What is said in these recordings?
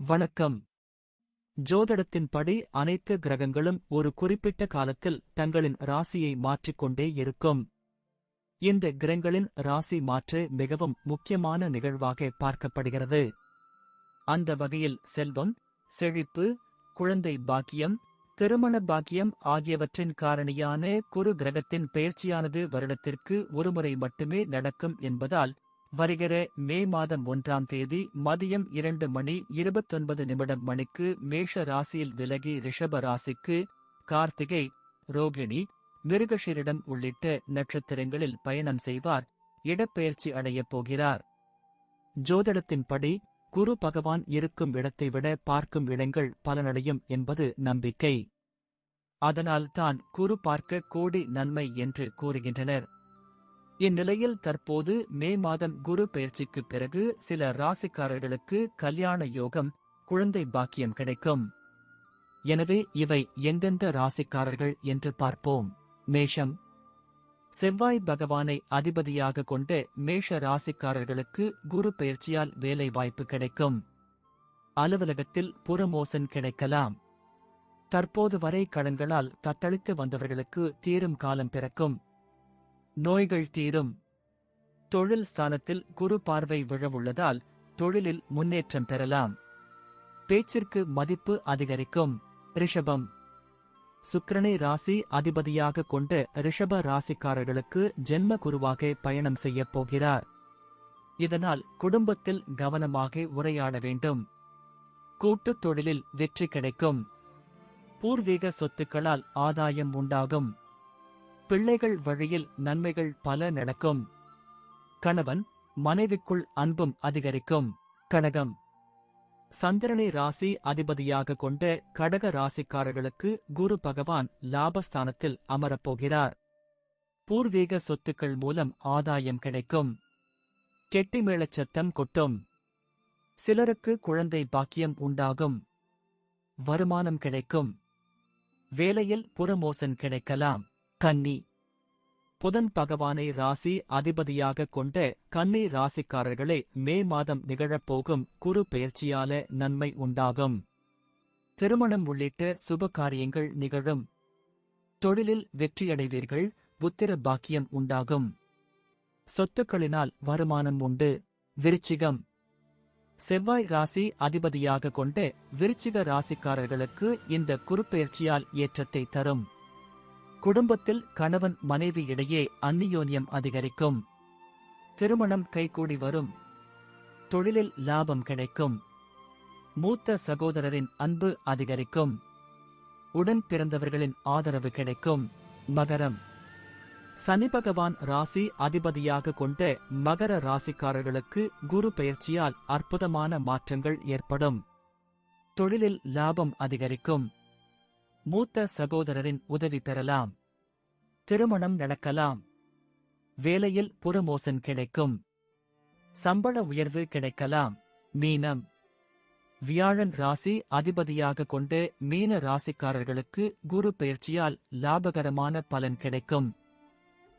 வணக்கம். ஜோதிடத்தின்படி அனைத்து கிரகங்களும் ஒரு குறிப்பிட்ட காலத்தில் தங்களின் ராசியை மாற்றிக்கொண்டே இருக்கும். இந்த கிரகங்களின் ராசி மாற்று மிகவும் முக்கியமான நிகழ்வாக பார்க்கப்படுகிறது. அந்த வகையில் செல்வம் செழிப்பு குழந்தை பாக்கியம் திருமண பாக்கியம் ஆகியவற்றின் காரணியான குரு கிரகத்தின் பெயர்ச்சியானது வருடத்திற்கு ஒருமுறை மட்டுமே நடக்கும் என்பதால் வருகிற மே மாதம் ஒன்றாம் தேதி மதியம் இரண்டு மணி இருபத்தொன்பது நிமிடம் மணிக்கு மேஷ ராசியில் விலகி ரிஷப ராசிக்கு கார்த்திகை ரோகிணி மிருகஷிரிடம் உள்ளிட்ட நட்சத்திரங்களில் பயணம் செய்வார் இடப்பெயர்ச்சி அடையப் போகிறார். ஜோதிடத்தின்படி குரு பகவான் இருக்கும் இடத்தை விட பார்க்கும் இடங்கள் பலனடையும் என்பது நம்பிக்கை. அதனால் தான் குரு பார்க்க கோடி நன்மை என்று கூறுகின்றனர். இந்நிலையில் தற்போது மே மாதம் குரு பயிற்சிக்குப் பிறகு சில ராசிக்காரர்களுக்கு கல்யாண யோகம் குழந்தை பாக்கியம் கிடைக்கும். எனவே இவை எந்தெந்த ராசிக்காரர்கள் என்று பார்ப்போம். மேஷம். செவ்வாய் பகவானை அதிபதியாக கொண்ட மேஷ ராசிக்காரர்களுக்கு குரு பயிற்சியால் வேலை வாய்ப்பு கிடைக்கும். அலுவலகத்தில் புறமோசன் கிடைக்கலாம். தற்போது வரை கடன்களால் தத்தளித்து வந்தவர்களுக்கு தீரும் காலம் பிறக்கும். நோய்கள் தீரும். தொழில் ஸ்தானத்தில் குரு பார்வை விழவுள்ளதால் தொழிலில் முன்னேற்றம் பெறலாம். பேச்சிற்கு மதிப்பு அதிகரிக்கும். ரிஷபம். சுக்கிரனை ராசி அதிபதியாக கொண்ட ரிஷப ராசிக்காரர்களுக்கு ஜென்ம குருவாக பயணம் செய்யப் போகிறார். இதனால் குடும்பத்தில் கவனமாக உரையாட வேண்டும். கூட்டுத் தொழிலில் வெற்றி கிடைக்கும். பூர்வீக சொத்துக்களால் ஆதாயம் உண்டாகும். பிள்ளைகள் வழியில் நன்மைகள் பல நடக்கும். கணவன் மனைவிக்குள் அன்பும் அதிகரிக்கும். கடகம். சந்திரனை ராசி அதிபதியாக கொண்ட கடக ராசிக்காரர்களுக்கு குரு பகவான் லாபஸ்தானத்தில் அமரப்போகிறார் பூர்வீக சொத்துக்கள் மூலம் ஆதாயம் கிடைக்கும். கெட்டிமேளச் சத்தம் கொட்டும். சிலருக்கு குழந்தை பாக்கியம் உண்டாகும். வருமானம் கிடைக்கும். வேலையில் புறமோசன் கிடைக்கலாம். கன்னி. புதன் பகவானை ராசி அதிபதியாக கொண்ட கன்னி ராசிக்காரர்களே மே மாதம் நிகழப்போகும் குரு பெயர்ச்சியால நன்மை உண்டாகும். திருமணம் உள்ளிட்ட சுப காரியங்கள் நிகழும். தொழிலில் வெற்றியடைவீர்கள் புத்திர பாக்கியம் உண்டாகும். சொத்துக்களினால் வருமானம் உண்டு. விருச்சிகம். செவ்வாய் ராசி அதிபதியாக கொண்ட விருச்சிக ராசிக்காரர்களுக்கு இந்த குறுப்பெயர்ச்சியால் ஏற்றத்தை தரும். குடும்பத்தில் கணவன் மனைவி இடையே அந்நியோன்யம் அதிகரிக்கும். திருமணம் கைகூடி வரும். தொழிலில் லாபம் கிடைக்கும். மூத்த சகோதரரின் அன்பு அதிகரிக்கும். உடன் பிறந்தவர்களின் ஆதரவு கிடைக்கும். மகரம். சனி பகவான் ராசி அதிபதியாக கொண்ட மகர ராசிக்காரர்களுக்கு குரு பெயர்ச்சியால் அற்புதமான மாற்றங்கள் ஏற்படும். தொழிலில் லாபம் அதிகரிக்கும். மூத்த சகோதரரின் உதவி பெறலாம். திருமணம் நடக்கலாம். வேலையில் புறமோசன் கிடைக்கும். சம்பள உயர்வு கிடைக்கலாம். மீனம். வியாழன் ராசி அதிபதியாக கொண்டு மீன ராசிக்காரர்களுக்கு குரு பெயர்ச்சியால் லாபகரமான பலன் கிடைக்கும்.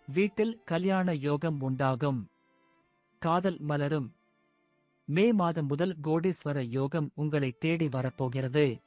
வீட்டில் கல்யாண யோகம் உண்டாகும். காதல் மலரும். மே மாதம் முதல் கோடீஸ்வர யோகம் உங்களை தேடி வரப்போகிறது.